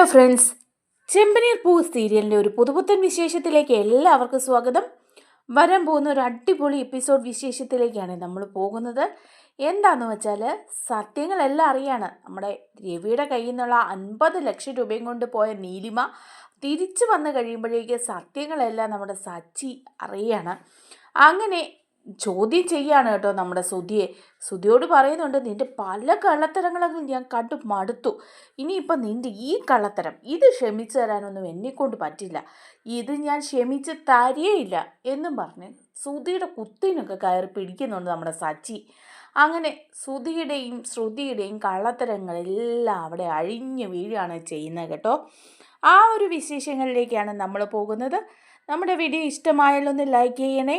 Hello friends ചെമ്പനീർ പൂ സീരിയലിന്റെ ഒരു പുതുപുത്തൻ വിശേഷത്തിലേക്ക് എല്ലാവർക്കും സ്വാഗതം. വരാൻ പോകുന്ന ഒരു അടിപൊളി എപ്പിസോഡ് വിശേഷത്തിലേക്കാണ് നമ്മൾ പോകുന്നത്. എന്താണെന്ന് വെച്ചാൽ സത്യങ്ങളെല്ലാം അറിയാണ്. നമ്മുടെ രവിയുടെ കയ്യിൽ നിന്നുള്ള അൻപത് ലക്ഷം രൂപയും കൊണ്ട് പോയ നീലിമ തിരിച്ചു വന്നു കഴിയുമ്പോഴേക്ക് സത്യങ്ങളെല്ലാം നമ്മുടെ സച്ചി അറിയാണ്. അങ്ങനെ ചോദ്യം ചെയ്യാണ് കേട്ടോ നമ്മുടെ സുധിയെ. സുധിയോട് പറയുന്നുണ്ട് നിന്റെ പല കള്ളത്തരങ്ങളും ഞാൻ കണ്ടു മടുത്തു. ഇനിയിപ്പം നിന്റെ ഈ കള്ളത്തരം ഇത് ക്ഷമിച്ചു തരാനൊന്നും എന്നെക്കൊണ്ട് പറ്റില്ല. ഇത് ഞാൻ ക്ഷമിച്ച് തരികയില്ല എന്നും പറഞ്ഞ് സുധിയുടെ കുത്തിനൊക്കെ കയറി പിടിക്കുന്നുണ്ട് നമ്മുടെ സച്ചി. അങ്ങനെ സുധിയുടെയും ശ്രുതിയുടെയും കള്ളത്തരങ്ങളെല്ലാം അവിടെ അഴിഞ്ഞു വീഴുകയാണ് ചെയ്യുന്നത് കേട്ടോ. ആ ഒരു വിശേഷങ്ങളിലേക്കാണ് നമ്മൾ പോകുന്നത്. നമ്മുടെ വീഡിയോ ഇഷ്ടമായാലൊന്ന് ലൈക്ക് ചെയ്യണേ.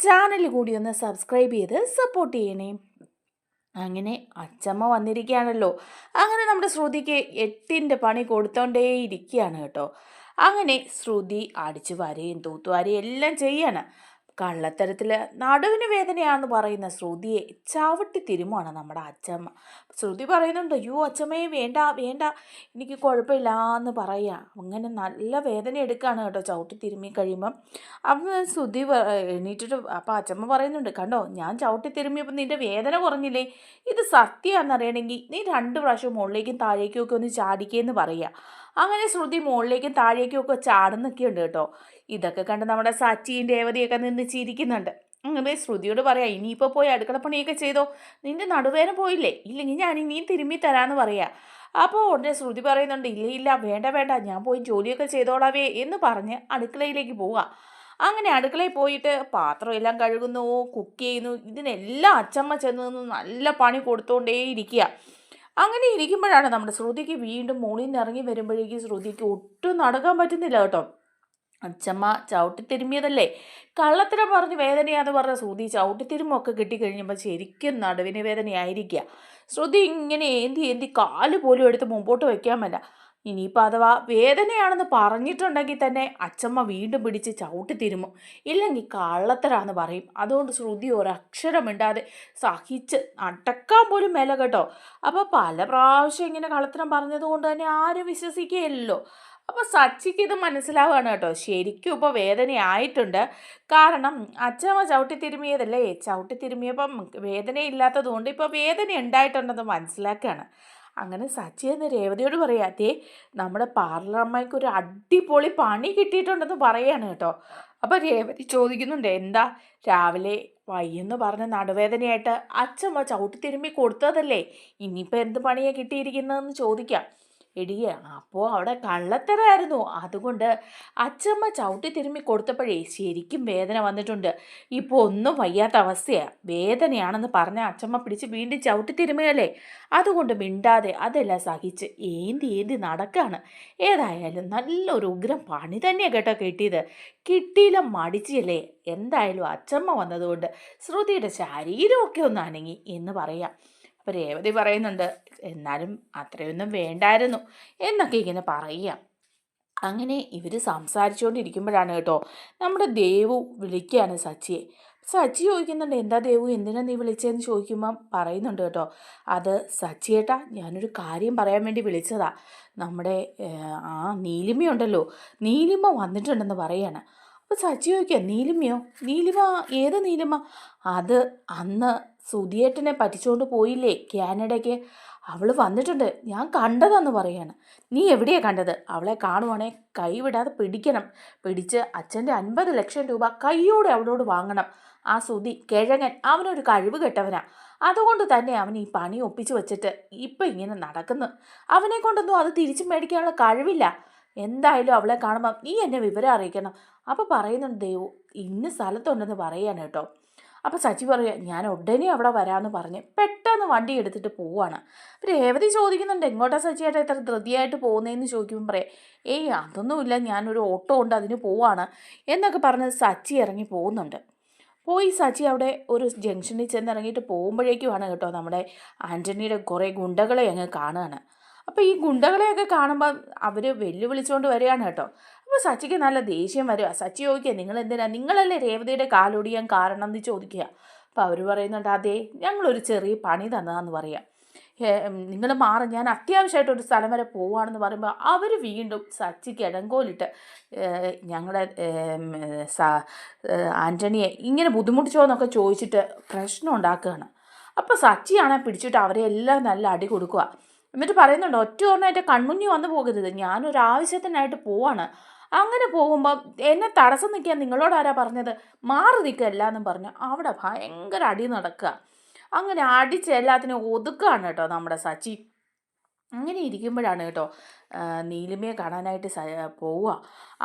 ചാനൽ കൂടി ഒന്ന് സബ്സ്ക്രൈബ് ചെയ്ത് സപ്പോർട്ട് ചെയ്യണേ. അങ്ങനെ അച്ചമ്മ വന്നിരിക്കുകയാണല്ലോ. അങ്ങനെ നമ്മുടെ ശ്രുതിക്ക് എട്ടിന്റെ പണി കൊടുത്തോണ്ടേ ഇരിക്കുകയാണ് കേട്ടോ. അങ്ങനെ ശ്രുതി അടിച്ചു വരെയും തൂത്തുവാരെയും എല്ലാം ചെയ്യാണ്. കള്ളത്തരത്തിൽ നടുവിന് വേദനയാണെന്ന് പറയുന്ന ശ്രുതിയെ ചവിട്ടി തിരുമാണ് നമ്മുടെ അച്ചമ്മ. ശ്രുതി പറയുന്നുണ്ട് അയ്യോ അച്ചമ്മയെ വേണ്ട വേണ്ട എനിക്ക് കുഴപ്പമില്ല എന്ന് പറയാ. അങ്ങനെ നല്ല വേദന എടുക്കുകയാണ് കേട്ടോ ചവിട്ടി തിരുമ്മി കഴിയുമ്പം. അപ്പം ശ്രുതി എണീറ്റിട്ട് അപ്പം അച്ചമ്മ പറയുന്നുണ്ട് കണ്ടോ ഞാൻ ചവിട്ടി തിരുമ്മിയപ്പോൾ നിന്റെ വേദന കുറഞ്ഞില്ലേ? ഇത് സത്യമാണെന്നറിയണമെങ്കിൽ നീ രണ്ട് പ്രാവശ്യം മുകളിലേക്കും താഴേക്കും ഒക്കെ ഒന്ന് ചാടിക്കേന്ന് പറയുക അങ്ങനെ ശ്രുതി മുകളിലേക്കും താഴേക്കും ഒക്കെ ചാടുന്നൊക്കെ ഉണ്ട് കേട്ടോ. ഇതൊക്കെ കണ്ട് നമ്മുടെ സാറ്റിയും രേവതിയൊക്കെ നിന്ന് ചിരിക്കുന്നുണ്ട്. അങ്ങനെ ശ്രുതിയോട് പറയാം ഇനിയിപ്പോൾ പോയി അടുക്കളപ്പണിയൊക്കെ ചെയ്തോ? നിന്റെ നടുവേദന പോയില്ലേ? ഇല്ലെങ്കിൽ ഞാൻ ഇനിയും തിരുമ്മി തരാമെന്ന് പറയാം. അപ്പോൾ ഉടനെ ശ്രുതി പറയുന്നുണ്ട് ഇല്ല ഇല്ല വേണ്ട വേണ്ട ഞാൻ പോയി ജോലിയൊക്കെ ചെയ്തോളാവേ എന്ന് പറഞ്ഞ് അടുക്കളയിലേക്ക് പോവുക അങ്ങനെ അടുക്കളയിൽ പോയിട്ട് പാത്രം എല്ലാം കഴുകുന്നു കുക്ക് ചെയ്യുന്നു ഇതിനെല്ലാം അച്ചമ്മ ചെന്ന് നിന്ന് നല്ല പണി കൊടുത്തോണ്ടേ ഇരിക്കുക അങ്ങനെ ഇരിക്കുമ്പോഴാണ് നമ്മുടെ ശ്രുതിക്ക് വീണ്ടും മുകളിൽ നിന്ന് ഇറങ്ങി വരുമ്പോഴേക്കും ശ്രുതിക്ക് ഒട്ടും നടക്കാൻ പറ്റുന്നില്ല കേട്ടോ. അച്ചമ്മ ചവിട്ടിത്തിരുമ്മിയതല്ലേ കള്ളത്തിനെ പറഞ്ഞ് വേദനയാന്ന് പറഞ്ഞ ശ്രുതി ചവിട്ടിത്തിരുമൊക്കെ കിട്ടിക്കഴിഞ്ഞപ്പോൾ ശരിക്കും നടുവിന് വേദനയായിരിക്കുക ശ്രുതി ഇങ്ങനെ ഏന്തി ഏന്തി കാൽ പോലും എടുത്ത് മുമ്പോട്ട് വയ്ക്കാൻ വയ്ക്കാമല്ല ഇനിയിപ്പോൾ അഥവാ വേദനയാണെന്ന് പറഞ്ഞിട്ടുണ്ടെങ്കിൽ തന്നെ അച്ചമ്മ വീണ്ടും പിടിച്ച് ചവിട്ടിത്തിരുമും ഇല്ലെങ്കിൽ കള്ളത്തരാന്ന് പറയും. അതുകൊണ്ട് ശ്രുതി ഒരക്ഷരം മിണ്ടാതെ സഹിച്ച് അടക്കാൻ പോലും മേല കേട്ടോ. അപ്പോൾ പല പ്രാവശ്യം ഇങ്ങനെ കള്ളത്തരം പറഞ്ഞതുകൊണ്ട് തന്നെ ആരും വിശ്വസിക്കുകയില്ലല്ലോ. അപ്പോൾ സച്ചിക്ക് ഇത് മനസ്സിലാവുകയാണ് കേട്ടോ. ശരിക്കും ഇപ്പോൾ വേദനയായിട്ടുണ്ട് കാരണം അച്ഛമ്മ ചവിട്ടി തിരുമിയതല്ലേ ചവിട്ടി തിരുമിയപ്പം വേദനയില്ലാത്തതുകൊണ്ട് ഇപ്പോൾ വേദന ഉണ്ടായിട്ടുണ്ടെന്ന് മനസ്സിലാക്കുകയാണ് അങ്ങനെ സച്ചി എന്ന് രേവതിയോട് പറയാ അതേ നമ്മുടെ പാർലർ അമ്മയ്ക്ക് ഒരു അടിപൊളി പണി കിട്ടിയിട്ടുണ്ടെന്ന് പറയാണ് കേട്ടോ. അപ്പോൾ രേവതി ചോദിക്കുന്നുണ്ട് എന്താ? രാവിലെ വയ്യെന്ന് പറഞ്ഞ നടുവേദനയായിട്ട് അച്ഛമ്മ ചവിട്ടി തിരുമ്മി കൊടുത്തതല്ലേ? ഇനിയിപ്പോൾ എന്ത് പണിയാണ് കിട്ടിയിരിക്കുന്നതെന്ന് ചോദിക്കാം. എടിയ അപ്പോൾ അവിടെ കള്ളത്തരായിരുന്നു. അതുകൊണ്ട് അച്ചമ്മ ചവിട്ടി തിരുമ്മി കൊടുത്തപ്പോഴേ ശരിക്കും വേദന വന്നിട്ടുണ്ട്. ഇപ്പോൾ ഒന്നും വയ്യാത്ത അവസ്ഥയാണ് വേദനയാണെന്ന് പറഞ്ഞ അച്ചമ്മ പിടിച്ച് വീണ്ടും ചവിട്ടി തിരുമ്മയല്ലേ അതുകൊണ്ട് മിണ്ടാതെ അതെല്ലാം സഹിച്ച് ഏന്തി ഏന്തി നടക്കാണ്. ഏതായാലും നല്ലൊരു ഉഗ്രം പണി തന്നെയാണ് കേട്ടോ കിട്ടിയത്. കിട്ടിയില്ല മടിച്ചില്ലേ? എന്തായാലും അച്ചമ്മ വന്നതുകൊണ്ട് ശ്രുതിയുടെ ശരീരമൊക്കെ ഒന്ന് അനങ്ങി എന്ന് പറയാം. അപ്പോൾ രേവതി പറയുന്നുണ്ട് എന്നാലും അത്രയൊന്നും വേണ്ടായിരുന്നു എന്നൊക്കെ ഇങ്ങനെ പറയുക. അങ്ങനെ ഇവർ സംസാരിച്ചുകൊണ്ടിരിക്കുമ്പോഴാണ് കേട്ടോ നമ്മുടെ ദേവു വിളിക്കുകയാണ് സച്ചിയെ. സച്ചി ചോദിക്കുന്നുണ്ട് എന്താ ദേവു എന്തിനാ നീ വിളിച്ചതെന്ന് ചോദിക്കുമ്പം പറയുന്നുണ്ട് കേട്ടോ. അത് സച്ചിയേട്ടാ ഞാനൊരു കാര്യം പറയാൻ വേണ്ടി വിളിച്ചതാ. നമ്മുടെ ആ നീലിമയുണ്ടല്ലോ. നീലിമ വന്നിട്ടുണ്ടെന്ന് പറയാണ്. അപ്പോൾ സച്ചി ചോദിക്കുക നീലിമയോ? നീലിമ ഏത് നീലിമ? അത് അന്ന് സുധിയേട്ടനെ പറ്റിച്ചുകൊണ്ട് പോയില്ലേ കാനഡയ്ക്ക്. അവൾ വന്നിട്ടുണ്ട്. ഞാൻ കണ്ടതെന്ന് പറയാണ്. നീ എവിടെയാണ് കണ്ടത്? അവളെ കാണുവാണേ കൈവിടാതെ പിടിക്കണം. പിടിച്ച് അച്ഛന്റെ അൻപത് ലക്ഷം രൂപ കൈയോടെ അവളോട് വാങ്ങണം. ആ സുധി കിഴങ്ങൻ അവനൊരു കഴിവ് കെട്ടവനാ. അതുകൊണ്ട് തന്നെ അവൻ ഈ പണി ഒപ്പിച്ച് വെച്ചിട്ട് ഇപ്പം ഇങ്ങനെ നടക്കുന്നു. അവനെ കൊണ്ടൊന്നും അത് തിരിച്ചു മേടിക്കാനുള്ള കഴിവില്ല. എന്തായാലും അവളെ കാണുമ്പം നീ എന്നെ വിവരം അറിയിക്കണം. അപ്പോൾ പറയുന്നുണ്ട് ദേവു ഇന്ന് സ്ഥലത്തുണ്ടെന്ന് പറയാണ് കേട്ടോ. അപ്പോൾ സച്ചി പറയുക ഞാൻ ഉടനെ അവിടെ വരാമെന്ന് പറഞ്ഞ് പെട്ടെന്ന് വണ്ടി എടുത്തിട്ട് പോവാണ്. അപ്പോൾ രേവതി ചോദിക്കുന്നുണ്ട് എങ്ങോട്ടാ സച്ചിയായിട്ട് ഇത്ര ധൃതിയായിട്ട് പോകുന്നതെന്ന് ചോദിക്കുമ്പോൾ പറയാം ഏയ് അതൊന്നുമില്ല ഞാനൊരു ഓട്ടോ ഉണ്ട് അതിന് പോവാണ്. എന്നൊക്കെ പറഞ്ഞ് സച്ചി ഇറങ്ങി പോകുന്നുണ്ട്. പോയി സച്ചി അവിടെ ഒരു ജംഗ്ഷനിൽ ചെന്ന് ഇറങ്ങിയിട്ട് പോകുമ്പോഴേക്കുമാണ് കേട്ടോ നമ്മുടെ ആന്റണിയുടെ കുറേ ഗുണ്ടകളെ അങ്ങ് കാണുകയാണ്. അപ്പോൾ ഈ ഗുണ്ടകളെയൊക്കെ കാണുമ്പോൾ അവർ വെല്ലുവിളിച്ചുകൊണ്ട് വരികയാണ് കേട്ടോ. അപ്പോൾ സച്ചിക്ക് നല്ല ദേഷ്യം വരിക. സച്ചി ചോദിക്കുക നിങ്ങൾ എന്തിനാ നിങ്ങളല്ലേ രേവതിയുടെ കാലൊടിയാൻ കാരണം എന്ന് ചോദിക്കുക? അപ്പോൾ അവർ പറയുന്നുണ്ട് അതെ ഞങ്ങളൊരു ചെറിയ പണി തന്നതാന്ന് പറയാം. നിങ്ങൾ മാറി ഞാൻ അത്യാവശ്യമായിട്ട് ഒരു സ്ഥലം വരെ പോവുകയാണെന്ന് പറയുമ്പോൾ അവർ വീണ്ടും സച്ചിക്ക് ഇടങ്കോലിട്ട് ഞങ്ങളുടെ ആന്റണിയെ ഇങ്ങനെ ബുദ്ധിമുട്ടിച്ചോ എന്നൊക്കെ ചോദിച്ചിട്ട് പ്രശ്നം ഉണ്ടാക്കുകയാണ്. അപ്പോൾ സച്ചിയാണെ പിടിച്ചിട്ട് അവരെ എല്ലാം നല്ല അടി കൊടുക്കുക. എന്നിട്ട് പറയുന്നുണ്ട് ഒറ്റ ഓർമ്മയായിട്ട് കൺമുന്നി വന്നു പോകരുത്. ഞാനൊരു ആവശ്യത്തിനായിട്ട് പോവാണ്. അങ്ങനെ പോകുമ്പോൾ എന്നെ തടസ്സം നിൽക്കാൻ നിങ്ങളോട് ആരാ പറഞ്ഞത്? മാറി നിൽക്കുക എന്നും പറഞ്ഞു അവിടെ ഭയങ്കര അടി നടക്കുക. അങ്ങനെ അടിച്ച് എല്ലാത്തിനും ഒതുക്കുകയാണ് കേട്ടോ നമ്മുടെ സച്ചി. അങ്ങനെ ഇരിക്കുമ്പോഴാണ് കേട്ടോ നീലിമയെ കാണാനായിട്ട് പോവുക.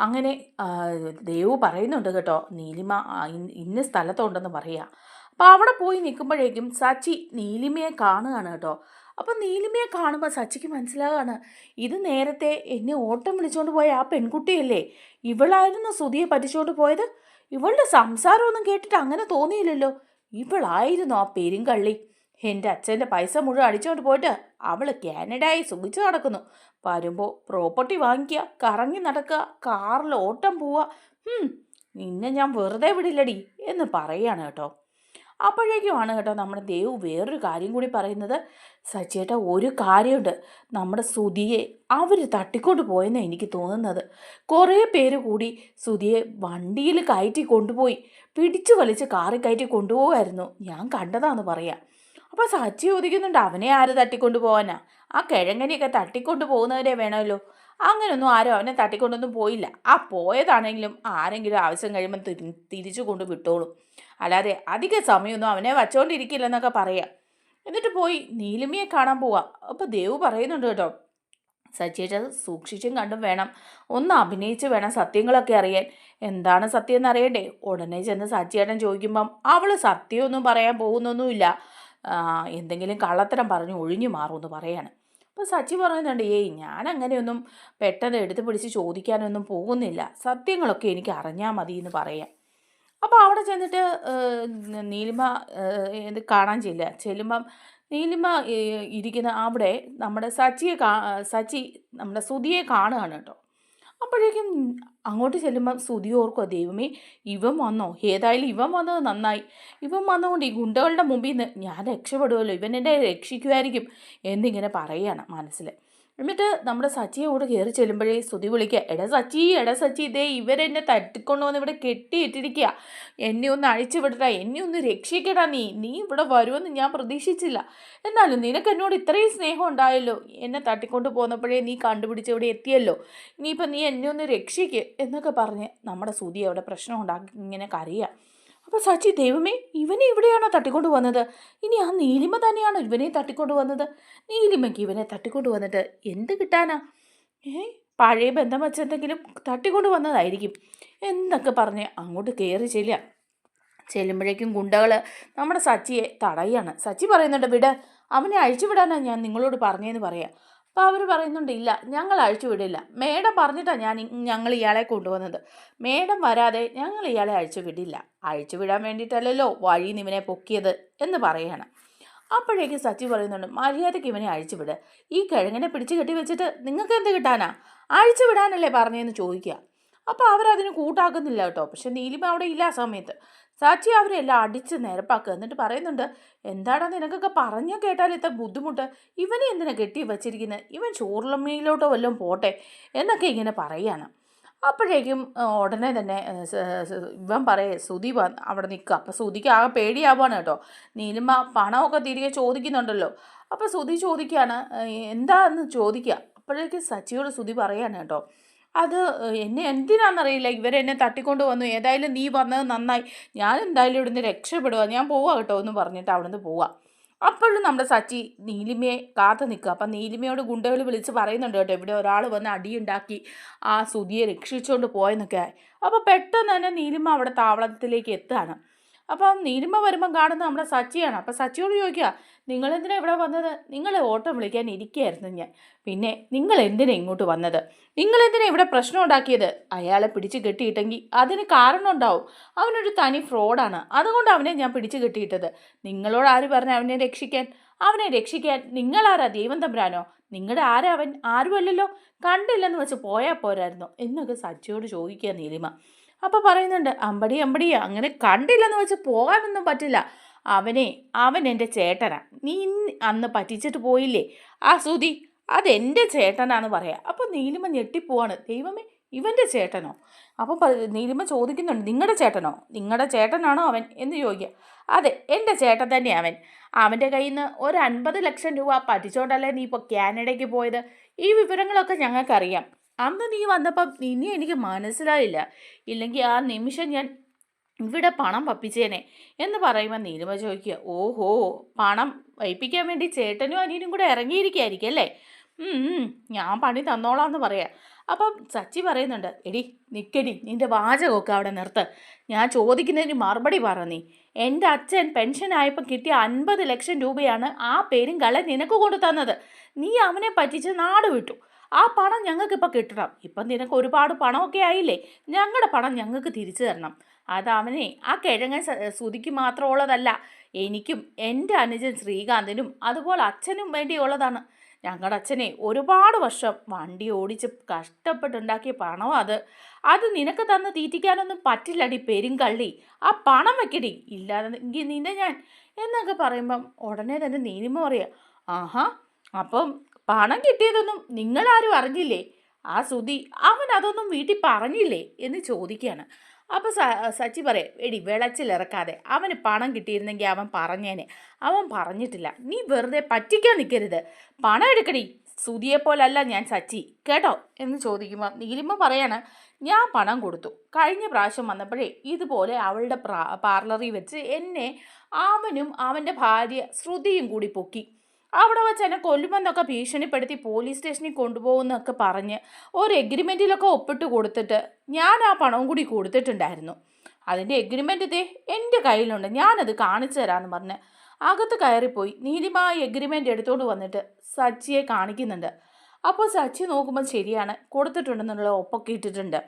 അങ്ങനെ ദേവു പറയുന്നുണ്ട് കേട്ടോ നീലിമ ഇന്ന സ്ഥലത്തുണ്ടെന്ന് പറയുക അപ്പോൾ അവിടെ പോയി നിൽക്കുമ്പോഴേക്കും സച്ചി നീലിമയെ കാണുകയാണ് കേട്ടോ. അപ്പോൾ നീലിമയെ കാണുമ്പോൾ സച്ചിക്ക് മനസ്സിലാകാണ് ഇത് നേരത്തെ എന്നെ ഓട്ടം വിളിച്ചുകൊണ്ട് പോയ ആ പെൺകുട്ടിയല്ലേ? ഇവളായിരുന്നു സുധിയെ പറ്റിച്ചുകൊണ്ട് പോയത്. ഇവളുടെ സംസാരമൊന്നും കേട്ടിട്ട് അങ്ങനെ തോന്നിയില്ലല്ലോ. ഇവളായിരുന്നു ആ പെരുങ്കള്ളി. എന്റെ അച്ഛന്റെ പൈസ മുഴുവൻ അടിച്ചുകൊണ്ട് പോയിട്ട് അവൾ കാനഡയായി സുഖിച്ചു നടക്കുന്നു. വരുമ്പോൾ പ്രോപ്പർട്ടി വാങ്ങിക്കുക കറങ്ങി നടക്കുക കാറിൽ ഓട്ടം പോവുക. നിന്നെ ഞാൻ വെറുതെ വിടില്ലടി എന്ന് പറയുകയാണ് കേട്ടോ. അപ്പോഴേക്കുമാണ് കേട്ടോ നമ്മുടെ ദേവ് വേറൊരു കാര്യം കൂടി പറയുന്നത്. സച്ചേട്ട ഒരു കാര്യമുണ്ട്. നമ്മുടെ സുധിയെ അവർ തട്ടിക്കൊണ്ട് പോയെന്ന് എനിക്ക് തോന്നുന്നത്. കുറേ പേര് കൂടി സുധിയെ വണ്ടിയിൽ കയറ്റി കൊണ്ടുപോയി പിടിച്ചു വലിച്ച് കാറിൽ കയറ്റി കൊണ്ടുപോകായിരുന്നു ഞാൻ കണ്ടതാന്ന് പറയാം. അപ്പോൾ സച്ചി ചോദിക്കുന്നുണ്ട് അവനെ ആര് തട്ടിക്കൊണ്ടു പോകാനാ ആ കിഴങ്ങനെയൊക്കെ തട്ടിക്കൊണ്ട് പോകുന്നവരെ വേണമല്ലോ. അങ്ങനെയൊന്നും ആരും അവനെ തട്ടിക്കൊണ്ടൊന്നും പോയില്ല. ആ പോയതാണെങ്കിലും ആരെങ്കിലും ആവശ്യം കഴിയുമ്പോൾ തിരിച്ചു കൊണ്ട് വിട്ടോളും. അല്ലാതെ അധിക സമയമൊന്നും അവനെ വച്ചോണ്ടിരിക്കില്ലെന്നൊക്കെ പറയാം. എന്നിട്ട് പോയി നീലിമയെ കാണാൻ പോവാ. അപ്പോൾ ദേവ് പറയുന്നുണ്ട് കേട്ടോ സച്ചേച്ച സൂക്ഷിച്ചും കണ്ടും വേണം. ഒന്ന് അഭിനയിച്ച് വേണം സത്യങ്ങളൊക്കെ അറിയാൻ. എന്താണ് സത്യം എന്ന് അറിയണ്ടേ? ഉടനെ ചെന്ന് സച്ചിയേട്ടൻ ചോദിക്കുമ്പം അവൾ സത്യമൊന്നും പറയാൻ പോകുന്നൊന്നുമില്ല. എന്തെങ്കിലും കള്ളത്തരം പറഞ്ഞ് ഒഴിഞ്ഞു മാറുമെന്ന് പറയാണ്. അപ്പോൾ സച്ചി പറയുന്നുണ്ട് ഏയ് ഞാൻ അങ്ങനെയൊന്നും പെട്ടെന്ന് എടുത്തു പിടിച്ച് ചോദിക്കാനൊന്നും പോകുന്നില്ല. സത്യങ്ങളൊക്കെ എനിക്ക് അറിഞ്ഞാൽ മതി എന്ന് പറയാം. അപ്പോൾ അവിടെ ചെന്നിട്ട് നീലിമ എന്ത് കാണാൻ ചെല്ല ചെല്ലുമ്പം നീലിമ ഇരിക്കുന്ന അവിടെ നമ്മുടെ സച്ചിയെ സച്ചി നമ്മുടെ സുധിയെ കാണുകയാണ് കേട്ടോ. അപ്പോഴേക്കും അങ്ങോട്ട് ചെല്ലുമ്പം സ്തുതി ഓർക്കുക ദൈവമേ ഇവൻ വന്നോ? ഏതായാലും ഇവൻ വന്നത് നന്നായി. ഇവൻ വന്നുകൊണ്ട് ഈ ഗുണ്ടകളുടെ മുമ്പിൽ നിന്ന് ഞാൻ രക്ഷപ്പെടുമല്ലോ ഇവൻ എന്നെ രക്ഷിക്കുമായിരിക്കും എന്നിങ്ങനെ പറയുകയാണ് മനസ്സിൽ. എന്നിട്ട് നമ്മുടെ സച്ചിയോട് കയറി ചെല്ലുമ്പോഴേ സ്തുതി വിളിക്കുക എട സച്ചി എട സച്ചി ഇതേ ഇവരെന്നെ തട്ടിക്കൊണ്ടുവന്ന് ഇവിടെ കെട്ടിയിട്ടിരിക്കുക. എന്നെ ഒന്ന് അഴിച്ചു വിടടാ എന്നെ ഒന്ന് രക്ഷിക്കടാ നീ നീ ഇവിടെ വരുമെന്ന് ഞാൻ പ്രതീക്ഷിച്ചില്ല. എന്നാലും നിനക്ക് എന്നോട് ഇത്രയും സ്നേഹം ഉണ്ടായല്ലോ എന്നെ തട്ടിക്കൊണ്ട് പോന്നപ്പോഴേ നീ കണ്ടുപിടിച്ച് ഇവിടെ എത്തിയല്ലോ. ഇനിയിപ്പോൾ നീ എന്നെ ഒന്ന് രക്ഷിക്ക് എന്നൊക്കെ പറഞ്ഞ് നമ്മുടെ സുതി അവിടെ പ്രശ്നം ഉണ്ടാക്കി ഇങ്ങനെ കരയുക. അപ്പോൾ സച്ചി ദൈവമേ ഇവനെ ഇവിടെയാണോ തട്ടിക്കൊണ്ട് വന്നത്? ഇനി ആ നീലിമ തന്നെയാണോ ഇവനെ തട്ടിക്കൊണ്ട് വന്നത്? നീലിമയ്ക്ക് ഇവനെ തട്ടിക്കൊണ്ട് വന്നിട്ട് എന്ത് കിട്ടാനാ? ഏ പഴയ ബന്ധം വെച്ചെന്തെങ്കിലും തട്ടിക്കൊണ്ട് വന്നതായിരിക്കും. എന്നൊക്കെ പറഞ്ഞ് അങ്ങോട്ട് കയറി ചെല്ലുക. ചെല്ലുമ്പോഴേക്കും ഗുണ്ടകൾ നമ്മുടെ സച്ചിയെ തടയാണ് സച്ചി പറയുന്നുണ്ട് വിട അവനെ അഴിച്ചു വിടാനാണ് ഞാൻ നിങ്ങളോട് പറഞ്ഞതെന്ന് പറയാം. അപ്പോൾ അവർ പറയുന്നുണ്ട് ഇല്ല ഞങ്ങൾ അഴിച്ചുവിടില്ല മേഡം പറഞ്ഞിട്ടാണ് ഞാൻ ഞങ്ങൾ ഇയാളെ കൊണ്ടുവന്നത്. മേഡം വരാതെ ഞങ്ങൾ ഇയാളെ അഴിച്ചു വിടില്ല. അഴിച്ചു വിടാൻ വേണ്ടിയിട്ടല്ലല്ലോ വഴി ഇവനെ പൊക്കിയത് എന്ന് പറയാണ്. അപ്പോഴേക്കും സച്ചി പറയുന്നുണ്ട് മര്യാദയ്ക്ക് ഇവനെ അഴിച്ചു വിട്. ഈ കിഴങ്ങിനെ പിടിച്ച് കെട്ടി വെച്ചിട്ട് നിങ്ങൾക്ക് എന്ത് കിട്ടാനാ? അഴിച്ചു വിടാനല്ലേ പറഞ്ഞതെന്ന് ചോദിക്കുക അപ്പോൾ അവരതിന് കൂട്ടാക്കുന്നില്ല കേട്ടോ. പക്ഷെ നീലിമ അവിടെ ഇല്ല ആ സമയത്ത്. സാച്ചി അവരെല്ലാം അടിച്ച് നിരപ്പാക്കുക. എന്നിട്ട് പറയുന്നുണ്ട് എന്താടാ നിനക്കൊക്കെ പറഞ്ഞു കേട്ടാൽ ഇത്ര ബുദ്ധിമുട്ട്? ഇവനെ എന്തിനാ കെട്ടി വച്ചിരിക്കുന്നത് ഇവൻ ചോറിലമ്മയിലോട്ടോ വല്ലതും പോട്ടെ? എന്നൊക്കെ ഇങ്ങനെ പറയാണ് അപ്പോഴേക്കും ഉടനെ തന്നെ ഇവൻ പറയേ സുധി അവിടെ നിൽക്കുക അപ്പോൾ സുധിക്ക് ആകെ പേടിയാവുകയാണ് കേട്ടോ. നീലിമ പണമൊക്കെ തിരികെ ചോദിക്കുന്നുണ്ടല്ലോ. അപ്പോൾ സുധി ചോദിക്കുകയാണ് എന്താന്ന് ചോദിക്കുക? അപ്പോഴേക്കും സച്ചിയോട് സുധി പറയാണ് കേട്ടോ അത് എന്നെ എന്തിനാണെന്നറിയില്ല ഇവരെന്നെ തട്ടിക്കൊണ്ട് വന്നു. ഏതായാലും നീ വന്നത് നന്നായി. ഞാൻ എന്തായാലും ഇവിടുന്ന് രക്ഷപ്പെടുക ഞാൻ പോവാ കേട്ടോ എന്ന് പറഞ്ഞിട്ട് അവിടുന്ന് പോവാം. അപ്പോഴും നമ്മുടെ സച്ചി നീലിമയെ കാത്തു നിൽക്കുക. അപ്പം നീലിമയോട് ഗുണ്ടകൾ വിളിച്ച് പറയുന്നുണ്ട് കേട്ടോ. ഇവിടെ ഒരാൾ വന്ന് അടിയുണ്ടാക്കി ആ സുതിയെ രക്ഷിച്ചുകൊണ്ട് പോയെന്നൊക്കെ. അപ്പോൾ പെട്ടെന്ന് തന്നെ നീലിമ അവിടെ താവളത്തിലേക്ക് എത്തുകയാണ്. അപ്പം നീലിമ വരുമ്പം കാണുന്ന നമ്മുടെ സച്ചിയാണ്. അപ്പം സച്ചിയോട് ചോദിക്കുക നിങ്ങളെന്തിനാണ് ഇവിടെ വന്നത്? നിങ്ങൾ ഓട്ടം വിളിക്കാൻ ഇരിക്കുകയായിരുന്നു ഞാൻ. പിന്നെ നിങ്ങൾ എന്തിനാ ഇങ്ങോട്ട് വന്നത്? നിങ്ങൾ എന്തിനാ ഇവിടെ പ്രശ്നം ഉണ്ടാക്കിയത്? അയാളെ പിടിച്ച് കെട്ടിയിട്ടെങ്കിൽ അതിന് കാരണം ഉണ്ടാവും. അവനൊരു തനി ഫ്രോഡാണ്. അതുകൊണ്ട് അവനെ ഞാൻ പിടിച്ച് കെട്ടിയിട്ടത്. നിങ്ങളോട് ആര് പറഞ്ഞു അവനെ രക്ഷിക്കാൻ? അവനെ രക്ഷിക്കാൻ നിങ്ങളാരാ ദൈവം തമ്പുരാനോ? നിങ്ങളുടെ ആരാ അവൻ ആരുമല്ലല്ലോ? കണ്ടില്ലെന്ന് വെച്ച് പോയാൽ പോരായിരുന്നോ. എന്നൊക്കെ സച്ചിയോട് ചോദിക്കുക നീലിമ. അപ്പോൾ പറയുന്നുണ്ട് അമ്പടി അമ്പടി അങ്ങനെ കണ്ടില്ലെന്ന് വെച്ച് പോകാനൊന്നും പറ്റില്ല. അവനെ അവൻ എന്റെ ചേട്ടനാ. നീ അന്ന് പറ്റിച്ചിട്ട് പോയില്ലേ? ആ സുതി അതെന്റെ ചേട്ടനാന്ന് പറയാം. അപ്പോൾ നീലിമ ഞെട്ടിപ്പോവാണ്. ദൈവമേ ഇവന്റെ ചേട്ടനോ? അപ്പോൾ നീലിമ ചോദിക്കുന്നുണ്ട് നിങ്ങളുടെ ചേട്ടനോ? നിങ്ങളുടെ ചേട്ടനാണോ അവൻ? എന്ന് ചോദിക്കുക അതെ എന്റെ ചേട്ടൻ തന്നെ അവൻ. അവന്റെ കയ്യിൽ നിന്ന് ഒരു അൻപത് ലക്ഷം രൂപ പറ്റിച്ചോണ്ടല്ലേ നീ ഇപ്പോൾ കാനഡയ്ക്ക് പോയത്? ഈ വിവരങ്ങളൊക്കെ ഞങ്ങൾക്കറിയാം. അന്ന് നീ വന്നപ്പം നിന്നെ എനിക്ക് മനസ്സിലായില്ല. ഇല്ലെങ്കിൽ ആ നിമിഷം ഞാൻ ഇവിടെ പണം പപ്പിച്ചേനെ എന്ന് പറയുമ്പോൾ നീലിമ ചോദിക്കുക ഓഹോ പണം വൈപ്പിക്കാൻ വേണ്ടി ചേട്ടനും അനിയനും കൂടെ ഇറങ്ങിയിരിക്കുകയായിരിക്കും അല്ലേ? ഞാൻ പണി തന്നോളാം എന്ന് പറയാം. അപ്പം സച്ചി പറയുന്നുണ്ട് എടി നിക്കടി നിന്റെ വാചകമൊക്കെ അവിടെ നിർത്ത്. ഞാൻ ചോദിക്കുന്നതിന് മറുപടി പറ എന്റെ അച്ഛൻ പെൻഷനായപ്പോൾ കിട്ടിയ അൻപത് ലക്ഷം രൂപയാണ് ആ പേരും കള നിനക്ക് കൊണ്ടു തന്നത് നീ അവനെ പറ്റിച്ച് നാട് വിട്ടു. ആ പണം ഞങ്ങൾക്കിപ്പോൾ കിട്ടണം. ഇപ്പം നിനക്ക് ഒരുപാട് പണമൊക്കെ ആയില്ലേ? ഞങ്ങളുടെ പണം ഞങ്ങൾക്ക് തിരിച്ചു തരണം. അതവനെ ആ കിഴങ്ങൻ ശ്രുതിക്ക് മാത്രമുള്ളതല്ല എനിക്കും എന്റെ അനുജൻ ശ്രീകാന്തിനും അതുപോലെ അച്ഛനും വേണ്ടിയുള്ളതാണ്. ഞങ്ങളുടെ അച്ഛനെ ഒരുപാട് വർഷം വണ്ടി ഓടിച്ച് കഷ്ടപ്പെട്ടുണ്ടാക്കിയ പണം അത്. അത് നിനക്ക് തന്ന് തീറ്റിക്കാനൊന്നും പറ്റില്ലടി പെരുങ്കള്ളി. ആ പണം വെക്കടി. ഇല്ലാതെങ്കിൽ നിന്നെ ഞാൻ. എന്നൊക്കെ പറയുമ്പം ഉടനെ തന്നെ നീനിമ പറയുക ആഹാ അപ്പം പണം കിട്ടിയതൊന്നും നിങ്ങളാരും അറിഞ്ഞില്ലേ? ആ സുധി അവൻ അതൊന്നും വീട്ടിൽ പറഞ്ഞില്ലേ? എന്ന് ചോദിക്കുകയാണ്. അപ്പോൾ സച്ചി പറയാം എടി വിളച്ചിലിറക്കാതെ അവന് പണം കിട്ടിയിരുന്നെങ്കിൽ അവൻ പറഞ്ഞേനെ. അവൻ പറഞ്ഞിട്ടില്ല. നീ വെറുതെ പറ്റിക്കാൻ നിൽക്കരുത്. പണം എടുക്കടി. സുതിയെപ്പോലല്ല പോലല്ല ഞാൻ സച്ചി. കേട്ടോ? എന്ന് ചോദിക്കുമ്പോൾ നീലിമ പറയാണ് ഞാൻ പണം കൊടുത്തു. കഴിഞ്ഞ പ്രാവശ്യം വന്നപ്പോഴേ ഇതുപോലെ അവളുടെ പാർലറിൽ വെച്ച് എന്നെ അവനും അവന്റെ ഭാര്യ ശ്രുതിയും കൂടി പൊക്കി. അവിടെ വെച്ച് എന്നെ കൊല്ലുമെന്നൊക്കെ ഭീഷണിപ്പെടുത്തി പോലീസ് സ്റ്റേഷനിൽ കൊണ്ടുപോകുമെന്നൊക്കെ പറഞ്ഞ് ഒരു എഗ്രിമെന്റിലൊക്കെ ഒപ്പിട്ട് കൊടുത്തിട്ട് ഞാൻ ആ പണവും കൂടി കൊടുത്തിട്ടുണ്ടായിരുന്നു. അതിന്റെ എഗ്രിമെന്റ് ദേ എന്റെ കയ്യിലുണ്ട്. ഞാനത് കാണിച്ചു തരാമെന്ന് പറഞ്ഞ് അകത്ത് കയറിപ്പോയി. നീലിമ ആ എഗ്രിമെന്റ് എടുത്തോണ്ട് വന്നിട്ട് സച്ചിയെ കാണിക്കുന്നുണ്ട്. അപ്പോൾ സച്ചി നോക്കുമ്പോൾ ശരിയാണ് കൊടുത്തിട്ടുണ്ടെന്നുള്ള ഒപ്പൊക്കെ ഇട്ടിട്ടുണ്ട്.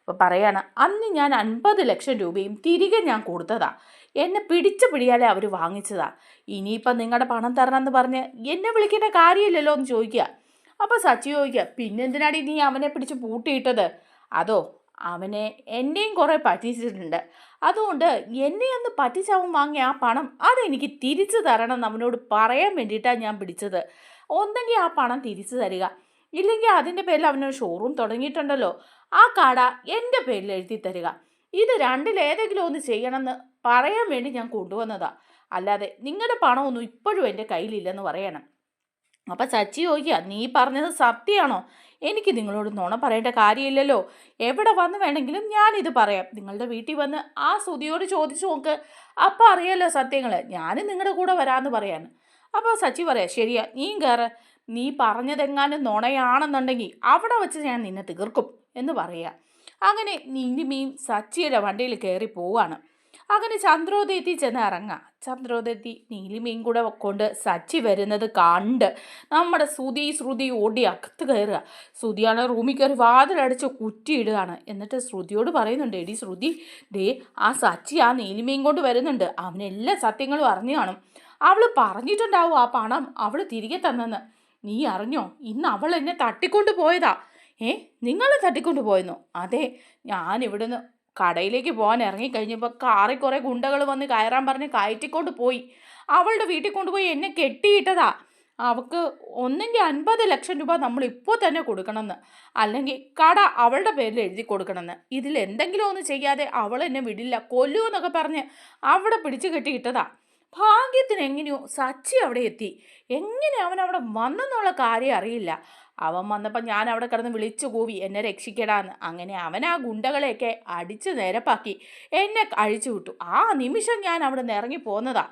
അപ്പോൾ പറയാണ് അന്ന് ഞാൻ അൻപത് ലക്ഷം രൂപയും തിരികെ ഞാൻ കൊടുത്തതാ. എന്നെ പിടിച്ചു പിടിയാലേ അവർ വാങ്ങിച്ചതാ. ഇനിയിപ്പം നിങ്ങളുടെ പണം തരണം എന്ന് പറഞ്ഞ് എന്നെ വിളിക്കേണ്ട കാര്യമില്ലല്ലോ എന്ന് ചോദിക്കുക അപ്പോൾ സച്ചി ചോദിക്കുക പിന്നെന്തിനാടി നീ അവനെ പിടിച്ച് പൂട്ടിയിട്ടത്? അതോ അവനെ എന്നെയും കുറേ പറ്റിച്ചിട്ടുണ്ട്. അതുകൊണ്ട് എന്നെ ഒന്ന് പറ്റിച്ചവൻ വാങ്ങിയ ആ പണം അതെനിക്ക് തിരിച്ചു തരണം എന്ന് അവനോട് പറയാൻ വേണ്ടിയിട്ടാണ് ഞാൻ പിടിച്ചത്. ഒന്നെങ്കിൽ ആ പണം തിരിച്ചു തരിക. ഇല്ലെങ്കിൽ അതിന്റെ പേരിൽ അവനൊരു ഷോറൂം തുടങ്ങിയിട്ടുണ്ടല്ലോ. ആ കട എന്റെ പേരിൽ എഴുതി തരിക. ഇത് രണ്ടിലേതെങ്കിലും ഒന്ന് ചെയ്യണമെന്ന് പറയാൻ വേണ്ടി ഞാൻ കൊണ്ടുവന്നതാ. അല്ലാതെ നിങ്ങളുടെ പണമൊന്നും ഇപ്പോഴും എന്റെ കയ്യിലില്ലെന്ന് പറയണം. അപ്പം സച്ചി ചോദിക്കുക നീ പറഞ്ഞത് സത്യമാണോ? എനിക്ക് നിങ്ങളോട് നുണ പറയേണ്ട കാര്യമില്ലല്ലോ. എവിടെ വന്ന് വേണമെങ്കിലും ഞാനിത് പറയാം. നിങ്ങളുടെ വീട്ടിൽ വന്ന് ആ സുതിയോട് ചോദിച്ചു നോക്ക്. അപ്പം അറിയാലോ സത്യങ്ങൾ ഞാനും നിങ്ങളുടെ കൂടെ വരാമെന്ന് പറയാൻ അപ്പോൾ സച്ചി പറയാം ശരിയാ നീ കയറ് നീ പറഞ്ഞതെങ്ങാനും നുണയാണെന്നുണ്ടെങ്കിൽ അവിടെ വെച്ച് ഞാൻ നിന്നെ തീർക്കും എന്ന് പറയാം. അങ്ങനെ നിന്നിമയും സച്ചിയുടെ വണ്ടിയിൽ കയറി പോവാണ്. അങ്ങനെ ചന്ദ്രോദയത്തിൽ ചെന്ന് ഇറങ്ങാം. ചന്ദ്രോദയത്തി നീലിമയും കൂടെ കൊണ്ട് സച്ചി വരുന്നത് കണ്ട് നമ്മുടെ ശ്രുതി ശ്രുതി ഓടി അകത്ത് കയറുക. ശ്രുതിയാണ് റൂമിൽ കയറി വാതിലടച്ച് കുറ്റിയിടുകയാണ്. എന്നിട്ട് ശ്രുതിയോട് പറയുന്നുണ്ട് എടി ശ്രുതി ദേ ആ സച്ചി ആ നീലിമയും കൊണ്ട് വരുന്നുണ്ട്. അവനെല്ലാ സത്യങ്ങളും അറിഞ്ഞു കാണും. അവൾ പറഞ്ഞിട്ടുണ്ടാവും ആ പണം അവൾ തിരികെ തന്നെന്ന്. നീ അറിഞ്ഞോ? ഇന്ന് അവൾ എന്നെ തട്ടിക്കൊണ്ട് പോയതാ. ഏ നിങ്ങൾ തട്ടിക്കൊണ്ട് പോയെന്നു? അതെ ഞാൻ ഇവിടുന്ന് കടയിലേക്ക് പോകാൻ ഇറങ്ങിക്കഴിഞ്ഞപ്പോൾ കാറി കുറേ ഗുണ്ടകൾ വന്ന് കയറാൻ പറഞ്ഞ് കയറ്റിക്കൊണ്ട് പോയി. അവളുടെ വീട്ടിൽ കൊണ്ടുപോയി എന്നെ കെട്ടിയിട്ടതാ. അവൾക്ക് ഒന്നെങ്കിൽ അൻപത് ലക്ഷം രൂപ നമ്മൾ ഇപ്പോൾ തന്നെ കൊടുക്കണമെന്ന് അല്ലെങ്കിൽ കട അവളുടെ പേരിൽ എഴുതി കൊടുക്കണമെന്ന്. ഇതിൽ എന്തെങ്കിലും ഒന്ന് ചെയ്യാതെ അവൾ എന്നെ വിടില്ല കൊല്ലുമെന്നൊക്കെ പറഞ്ഞ് അവിടെ പിടിച്ചു കെട്ടിയിട്ടതാ. ഭാഗ്യത്തിന് എങ്ങനെയോ സച്ചി അവിടെ എത്തി. എങ്ങനെ അവൻ അവിടെ വന്നെന്നുള്ള കാര്യം അറിയില്ല. അവൻ വന്നപ്പോൾ ഞാൻ അവിടെ കിടന്ന് വിളിച്ചു കൂവി എന്നെ രക്ഷിക്കടാന്ന്. അങ്ങനെ അവൻ ആ ഗുണ്ടകളെയൊക്കെ അടിച്ച് നിരപ്പാക്കി എന്നെ അഴിച്ചു വിട്ടു. ആ നിമിഷം ഞാൻ അവിടെ നിന്ന് ഇറങ്ങി പോന്നതാ.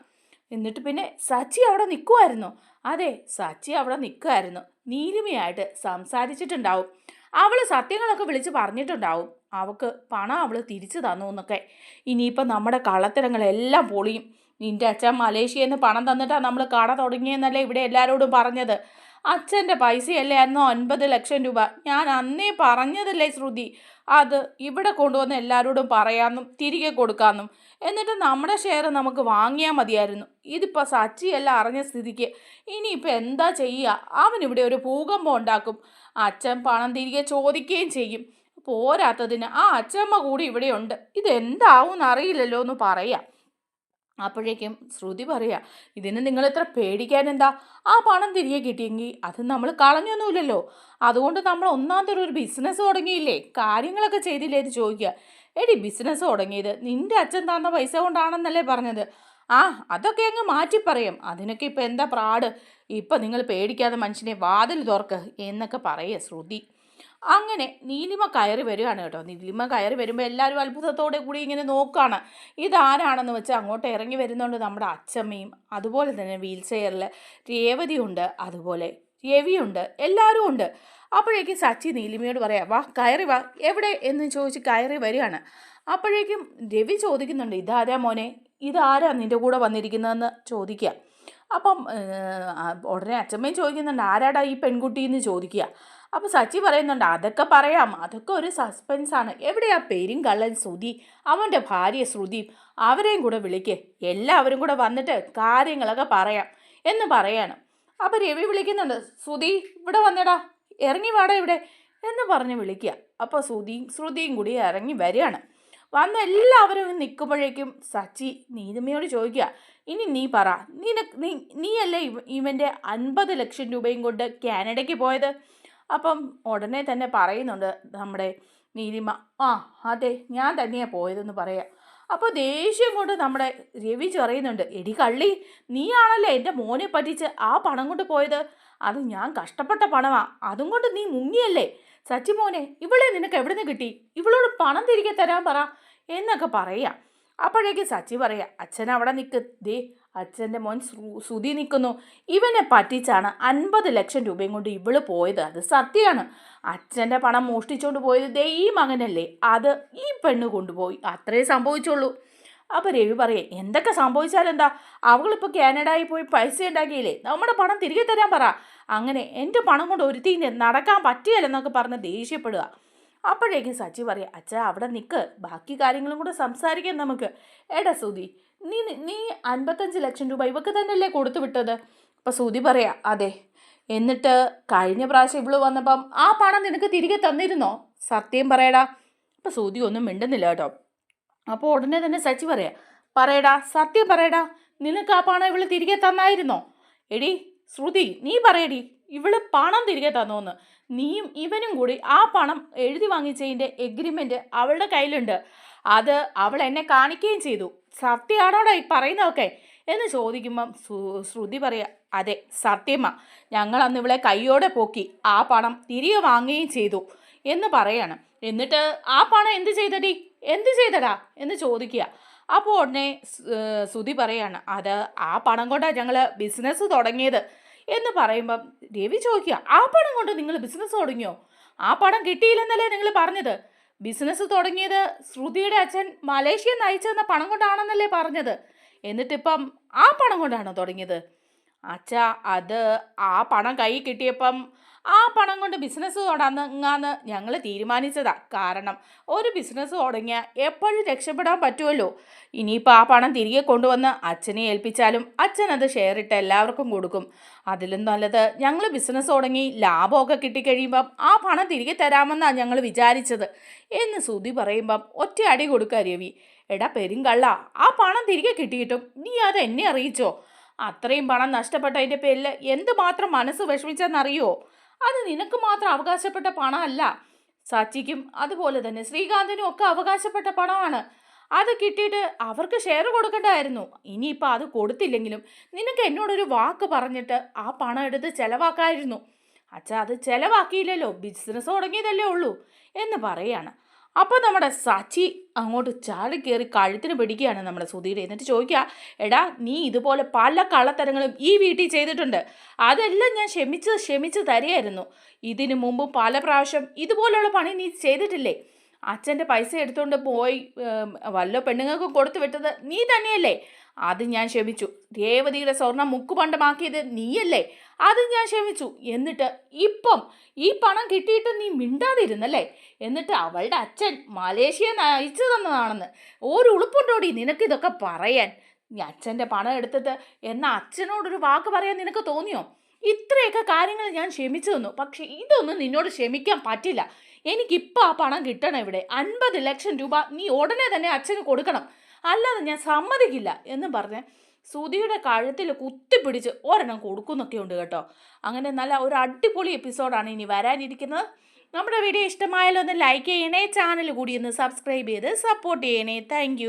എന്നിട്ട് പിന്നെ സച്ചി അവിടെ നിൽക്കുമായിരുന്നു അതെ സച്ചി അവിടെ നിൽക്കുമായിരുന്നു നീലിമയായിട്ട് സംസാരിച്ചിട്ടുണ്ടാവും. അവൾ സത്യങ്ങളൊക്കെ വിളിച്ച് പറഞ്ഞിട്ടുണ്ടാവും. അവൾക്ക് പണം അവൾ തിരിച്ചു തന്നു എന്നൊക്കെ. ഇനിയിപ്പം നമ്മുടെ കള്ളത്തരങ്ങളെല്ലാം പൊളിയും. നിന്റെ അച്ഛൻ മലേഷ്യയിൽ നിന്ന് പണം തന്നിട്ടാണ് നമ്മൾ കട തുടങ്ങിയെന്നല്ലേ ഇവിടെ എല്ലാവരോടും പറഞ്ഞത്. അച്ഛന്റെ പൈസയല്ലേ? അന്ന് ഒൻപത് ലക്ഷം രൂപ. ഞാൻ അന്നേ പറഞ്ഞതല്ലേ ശ്രുതി? അത് ഇവിടെ കൊണ്ടുവന്ന് എല്ലാവരോടും പറയാമെന്നും തിരികെ കൊടുക്കാമെന്നും എന്നിട്ട് നമ്മുടെ ഷെയർ നമുക്ക് വാങ്ങിയാൽ മതിയായിരുന്നു. ഇതിപ്പോൾ സച്ചിയെല്ലാം അറിഞ്ഞ സ്ഥിതിക്ക്. ഇനിയിപ്പോൾ എന്താ ചെയ്യുക അവനിവിടെ ഒരു ഭൂകമ്പം ഉണ്ടാക്കും. അച്ഛൻ പണം തിരികെ ചോദിക്കുകയും ചെയ്യും. പോരാത്തതിന് ആ അച്ഛമ്മ കൂടി ഇവിടെയുണ്ട് ഇതെന്താവും എന്നറിയില്ലല്ലോ എന്ന് പറയാം. അപ്പോഴേക്കും ശ്രുതി പറയാ ഇതിന് നിങ്ങൾ എത്ര പേടിക്കാൻ എന്താ ആ പണം തിരികെ കിട്ടിയെങ്കിൽ അത് നമ്മൾ കളഞ്ഞൊന്നുമില്ലല്ലോ. അതുകൊണ്ട് നമ്മൾ ഒന്നാം തരം ഒരു ബിസിനസ് തുടങ്ങിയില്ലേ? കാര്യങ്ങളൊക്കെ ചെയ്തില്ലേ? എന്ന് ചോദിക്കുക എടി ബിസിനസ് തുടങ്ങിയത് നിന്റെ അച്ഛൻ തന്ന പൈസ കൊണ്ടാണെന്നല്ലേ പറഞ്ഞത്? ആ അതൊക്കെ അങ്ങ് മാറ്റി പറയും. അതിനൊക്കെ ഇപ്പം എന്താ പ്രാട്? ഇപ്പം നിങ്ങൾ പേടിക്കാതെ മനുഷ്യനെ വാതിൽ തുറക്ക് എന്നൊക്കെ പറയുക ശ്രുതി. അങ്ങനെ നീലിമ കയറി വരികയാണ് കേട്ടോ. നീലിമ കയറി വരുമ്പോൾ എല്ലാവരും അത്ഭുതത്തോടെ കൂടി ഇങ്ങനെ നോക്കുകയാണ് ഇതാരാണെന്ന് വെച്ചാൽ അങ്ങോട്ട് ഇറങ്ങി വരുന്നുണ്ട് നമ്മുടെ അച്ചമ്മയും അതുപോലെ തന്നെ വീൽ ചെയറിൽ രേവതിയുണ്ട് അതുപോലെ രവിയുണ്ട് എല്ലാവരും ഉണ്ട്. അപ്പോഴേക്കും സച്ചി നീലിമയോട് പറയാം വാ കയറി വാ എവിടെ? എന്ന് ചോദിച്ച് കയറി വരികയാണ്. അപ്പോഴേക്കും രവി ചോദിക്കുന്നുണ്ട് ഇതാരാ മോനെ? ഇതാരാ നിന്റെ കൂടെ വന്നിരിക്കുന്നതെന്ന്? ചോദിക്കുക. അപ്പം ഉടനെ അച്ഛമ്മയും ചോദിക്കുന്നുണ്ട് ആരാടാ ഈ പെൺകുട്ടി എന്ന് ചോദിക്കുക? അപ്പോൾ സച്ചി പറയുന്നുണ്ട് അതൊക്കെ പറയാം. അതൊക്കെ ഒരു സസ്പെൻസാണ്. എവിടെയാ കള്ളൻ ശ്രുതി? അവന്റെ ഭാര്യ ശ്രുതിയും അവരെയും കൂടെ വിളിക്ക്. എല്ലാവരും കൂടെ വന്നിട്ട് കാര്യങ്ങളൊക്കെ പറയാം. എന്ന് പറയാണ്. അപ്പോൾ രവി വിളിക്കുന്നുണ്ട് ശ്രുതി ഇവിടെ വന്നെടാ. ഇറങ്ങി വാടാ ഇവിടെ. എന്ന് പറഞ്ഞ് വിളിക്കുക. അപ്പോൾ ശ്രുതിയും ശ്രുതിയും കൂടി ഇറങ്ങി വരികയാണ്. വന്ന് എല്ലാവരും നിൽക്കുമ്പോഴേക്കും സച്ചി നീതിമയോട് ചോദിക്കുക ഇനി നീ പറ. നിനക്ക് നീ നീയല്ലേ ഇവ- ഇവന്റെ അൻപത് ലക്ഷം രൂപയും കൊണ്ട് കാനഡയ്ക്ക് പോയത്? അപ്പം ഉടനെ തന്നെ പറയുന്നുണ്ട് നമ്മുടെ നീലിമ ആ അതെ ഞാൻ തന്നെയാണ് പോയതെന്ന് പറയാം. അപ്പോൾ ദേഷ്യം കൊണ്ട് നമ്മുടെ രവി ചെറിയുന്നുണ്ട്. എടി കള്ളി നീയാണല്ലേ എന്റെ മോനെ പറ്റിച്ച് ആ പണം കൊണ്ട് പോയത്? അത് ഞാൻ കഷ്ടപ്പെട്ട പണമാ. അതും കൊണ്ട് നീ മുങ്ങിയല്ലേ? സച്ചിമോനെ ഇവളെ നിനക്ക് എവിടെ നിന്ന് കിട്ടി? ഇവളോട് പണം തിരികെ തരാൻ പറ എന്നൊക്കെ പറയാം. അപ്പോഴേക്ക് സച്ചി പറയാ അച്ഛൻ അവിടെ നിൽക്ക് ദേ അച്ഛന്റെ മോൻ സുതി നിൽക്കുന്നു ഇവനെ പറ്റിച്ചാണ് അൻപത് ലക്ഷം രൂപയും കൊണ്ട് ഇവൾ പോയത്. അത് സത്യമാണ്. അച്ഛന്റെ പണം മോഷ്ടിച്ചുകൊണ്ട് പോയത് ദേ ഈ മകനല്ലേ. അത് ഈ പെണ്ണ് കൊണ്ടുപോയി. അത്രേ സംഭവിച്ചുള്ളൂ. അപ്പോൾ രവി പറയേ എന്തൊക്കെ സംഭവിച്ചാലെന്താ? അവളിപ്പോൾ കാനഡയിൽ പോയി പൈസ ഉണ്ടാക്കിയില്ലേ? നമ്മുടെ പണം തിരികെ തരാൻ പറ. അങ്ങനെ എന്റെ പണം കൊണ്ട് ഒരുത്തി നടക്കാൻ പറ്റിയല്ലെന്നൊക്കെ പറഞ്ഞ് ദേഷ്യപ്പെടുക. അപ്പോഴേക്കും സച്ചി പറയാം അച്ഛാ അവിടെ നിൽക്ക് ബാക്കി കാര്യങ്ങളും കൂടെ സംസാരിക്കാം നമുക്ക്. എടാ സുധി നീ നീ അൻപത്തഞ്ച് ലക്ഷം രൂപ ഇവക്ക് തന്നെയല്ലേ കൊടുത്തു വിട്ടത്? അപ്പോൾ സുധി പറയാ അതെ. എന്നിട്ട് കഴിഞ്ഞ പ്രാവശ്യം ഇവൾ വന്നപ്പം ആ പണം നിനക്ക് തിരികെ തന്നിരുന്നോ? സത്യം പറയടാ. അപ്പോൾ സുധി ഒന്നും മിണ്ടുന്നില്ല കേട്ടോ. അപ്പോൾ ഉടനെ തന്നെ സച്ചി പറയാ പറയടാ സത്യം പറയടാ നിനക്ക് ആ പണം ഇവൾ തിരികെ തന്നായിരുന്നോ? എടി ശ്രുതി നീ പറയടി ഇവൾ പണം തിരികെ തന്നോന്ന്. നീയും ഇവനും കൂടി ആ പണം എഴുതി വാങ്ങിച്ചതിന്റെ എഗ്രിമെന്റ് അവളുടെ കയ്യിലുണ്ട്. അത് അവൾ എന്നെ കാണിക്കുകയും ചെയ്തു. സത്യമാണോടാ ഈ പറയുന്നതൊക്കെ? എന്ന് ചോദിക്കുമ്പം ശ്രുതി പറയുക അതെ സത്യമാ. ഞങ്ങൾ അന്ന് ഇവളെ കൈയോടെ പോക്കി. ആ പണം തിരികെ വാങ്ങുകയും ചെയ്തു. എന്ന് പറയാണ്. എന്നിട്ട് ആ പണം എന്ത് ചെയ്തടി? എന്ത് ചെയ്തടാ? എന്ന് ചോദിക്കുക. അപ്പോൾ ഉടനെ ശ്രുതി പറയാണ് അത് ആ പണം കൊണ്ടാണ് ഞങ്ങൾ ബിസിനസ് തുടങ്ങിയത്. എന്ന് പറയുമ്പം രവി ചോദിക്കുക ആ പണം കൊണ്ട് നിങ്ങൾ ബിസിനസ് തുടങ്ങിയോ? ആ പണം കിട്ടിയില്ലെന്നല്ലേ നിങ്ങൾ പറഞ്ഞത്. ബിസിനസ് തുടങ്ങിയത് ശ്രുതിയുടെ അച്ഛൻ മലേഷ്യ നിന്ന് അയച്ചു തന്ന പണം കൊണ്ടാണെന്നല്ലേ പറഞ്ഞത്. എന്നിട്ടിപ്പം ആ പണം കൊണ്ടാണോ തുടങ്ങിയത്? അച്ഛാ അത് ആ പണം കൈ കിട്ടിയപ്പം ആ പണം കൊണ്ട് ബിസിനസ് തുടങ്ങാന്ന് ഞങ്ങൾ തീരുമാനിച്ചതാ. കാരണം ഒരു ബിസിനസ് തുടങ്ങിയാൽ എപ്പോഴും രക്ഷപ്പെടാൻ പറ്റുമല്ലോ ഇനിയിപ്പോൾ ആ പണം തിരികെ കൊണ്ടുവന്ന് അച്ഛനെ ഏൽപ്പിച്ചാലും അച്ഛൻ അത് ഷെയർ ഇട്ട് എല്ലാവർക്കും കൊടുക്കും. അതിലും നല്ലത് ഞങ്ങൾ ബിസിനസ് തുടങ്ങി ലാഭമൊക്കെ കിട്ടിക്കഴിയുമ്പം ആ പണം തിരികെ തരാമെന്നാണ് ഞങ്ങൾ വിചാരിച്ചത്. എന്ന് സുതി പറയുമ്പം ഒറ്റ അടി കൊടുക്കുക രവി. എടാ പെരുങ്കള്ള ആ പണം തിരികെ കിട്ടിയിട്ടും നീ അത് എന്നെ അറിയിച്ചോ? അത്രയും പണം നഷ്ടപ്പെട്ടതിന്റെ പേരിൽ എന്തുമാത്രം മനസ്സ് വിഷമിച്ചെന്നറിയോ? അത് നിനക്ക് മാത്രം അവകാശപ്പെട്ട പണമല്ല. സച്ചിക്കും അതുപോലെ തന്നെ ശ്രീകാന്തിനും ഒക്കെ അവകാശപ്പെട്ട പണമാണ്. അത് കിട്ടിയിട്ട് അവർക്ക് ഷെയർ കൊടുക്കണ്ടായിരുന്നു. ഇനിയിപ്പോൾ അത് കൊടുത്തില്ലെങ്കിലും നിനക്ക് എന്നോടൊരു വാക്ക് പറഞ്ഞിട്ട് ആ പണം എടുത്ത് ചിലവാക്കായിരുന്നു. അച്ഛാ അത് ചെലവാക്കിയില്ലല്ലോ. ബിസിനസ് തുടങ്ങിയതല്ലേ ഉള്ളൂ എന്ന് പറയാണ്. അപ്പോൾ നമ്മുടെ സച്ചി അങ്ങോട്ട് ചാടി കയറി കഴുത്തിന് പിടിക്കുകയാണ് നമ്മുടെ സുധീർ എന്നിട്ട് ചോദിക്കുക എടാ നീ ഇതുപോലെ പല കള്ളത്തരങ്ങളും ഈ വീട്ടിൽ ചെയ്തിട്ടുണ്ട്. അതെല്ലാം ഞാൻ ക്ഷമിച്ച് ക്ഷമിച്ച് തരികയായിരുന്നു. ഇതിനു മുമ്പ് പല പ്രാവശ്യം ഇതുപോലെയുള്ള പണി നീ ചെയ്തിട്ടില്ലേ? അച്ഛന്റെ പൈസ എടുത്തുകൊണ്ട് പോയി വല്ല പെണ്ണുങ്ങൾക്കും കൊടുത്തു വിട്ടത് നീ തന്നെയല്ലേ? അത് ഞാൻ ക്ഷമിച്ചു. രേവതിയുടെ സ്വർണം മുക്കുപണ്ടമാക്കിയത് നീയല്ലേ? അത് ഞാൻ ക്ഷമിച്ചു. എന്നിട്ട് ഇപ്പം ഈ പണം കിട്ടിയിട്ട് നീ മിണ്ടാതിരുന്നല്ലേ? എന്നിട്ട് അവളുടെ അച്ഛൻ മലേഷ്യ അയച്ചു തന്നതാണെന്ന്. ഒരു ഉളുപ്പുണ്ടോടി നിനക്കിതൊക്കെ പറയാൻ? നീ അച്ഛന്റെ പണം എടുത്തിട്ട് എന്നാ അച്ഛനോടൊരു വാക്ക് പറയാൻ നിനക്ക് തോന്നിയോ? ഇത്രയൊക്കെ കാര്യങ്ങൾ ഞാൻ ക്ഷമിച്ചു തന്നു. പക്ഷെ ഇതൊന്നും നിന്നോട് ക്ഷമിക്കാൻ പറ്റില്ല. എനിക്കിപ്പോൾ ആ പണം കിട്ടണം ഇവിടെ. അൻപത് ലക്ഷം രൂപ നീ ഉടനെ തന്നെ അച്ഛന് കൊടുക്കണം. അല്ലാതെ ഞാൻ സമ്മതിക്കില്ല എന്നും പറഞ്ഞ് സുധിയുടെ കഴുത്തിൽ കുത്തിപ്പിടിച്ച് ഒരെണ്ണം കൊടുക്കുന്നൊക്കെ ഉണ്ട് കേട്ടോ. അങ്ങനെ നല്ല ഒരു അടിപൊളി എപ്പിസോഡാണ് ഇനി വരാനിരിക്കുന്നത്. നമ്മുടെ വീഡിയോ ഇഷ്ടമായാലോ ഒന്ന് ലൈക്ക് ചെയ്യണേ ചാനൽ കൂടി ഒന്ന് സബ്സ്ക്രൈബ് ചെയ്ത് സപ്പോർട്ട് ചെയ്യണേ. താങ്ക്